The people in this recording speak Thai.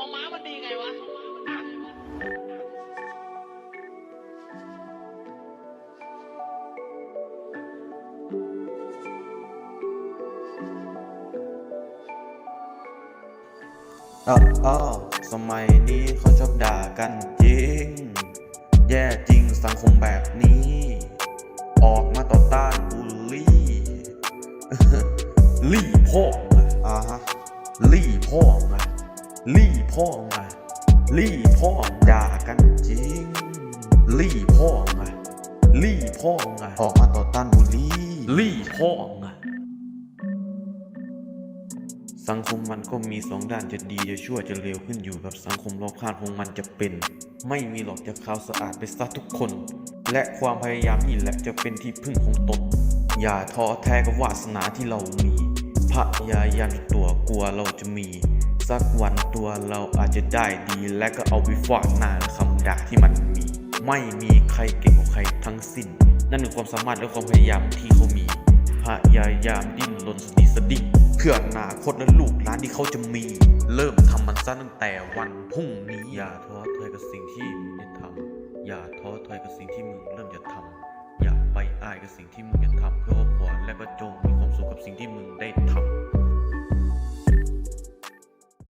มอม้ามันดีไงวะอ้าอสมัยนี้เขาชอบด่ากันจริง แย่จริงสังคมแบบนี้ ออกมาต่อต้านบูลลี่ลี่พ่ออ่าฮะลี่พ่อนะ ลี่พ่อไงลี่พ่อด่ากันจริง ลี่พ่อไงลี่พ่อไงออกมาต่อต้านบูลลี่ลี่พ่อไงสังคมมันก็มีสองด้านจะดีจะชั่วจะเลวขึ้นอยู่กับสังคมรอบข้างของมันจะเป็น ไม่มีหรอกจะขาวสะอาดไปซะทุกคน และความพยายามนี่แหละจะเป็นที่พึ่งของตนอย่าท้อแท้กับวาสนาที่เรามี พยายามตัวกลัวเราจะมี สักวันตัวเราอาจจะได้ดีและก็เอาไปฟาดหน้าคำด่าที่มันมี ไม่มีใครเก่งกว่าใครทั้งสิ้น นั่นคือความสามารถและความพยายามที่เขามีพยายามดิ้นรนสติสดิเพื่ออนาคตและลูกหลานที่เขาจะมี เริ่มทำมันซะตั้งแต่วันพรุ่งนี้อย่าท้อถอยกับสิ่งที่มึงได้ทำอย่าท้อถอยกับสิ่งที่มึงเริ่มจะทำอย่าไปอายกับสิ่งที่มึงจะทำเพื่อว่าขวานและก็จงมีความสุขกับสิ่งที่มึงได้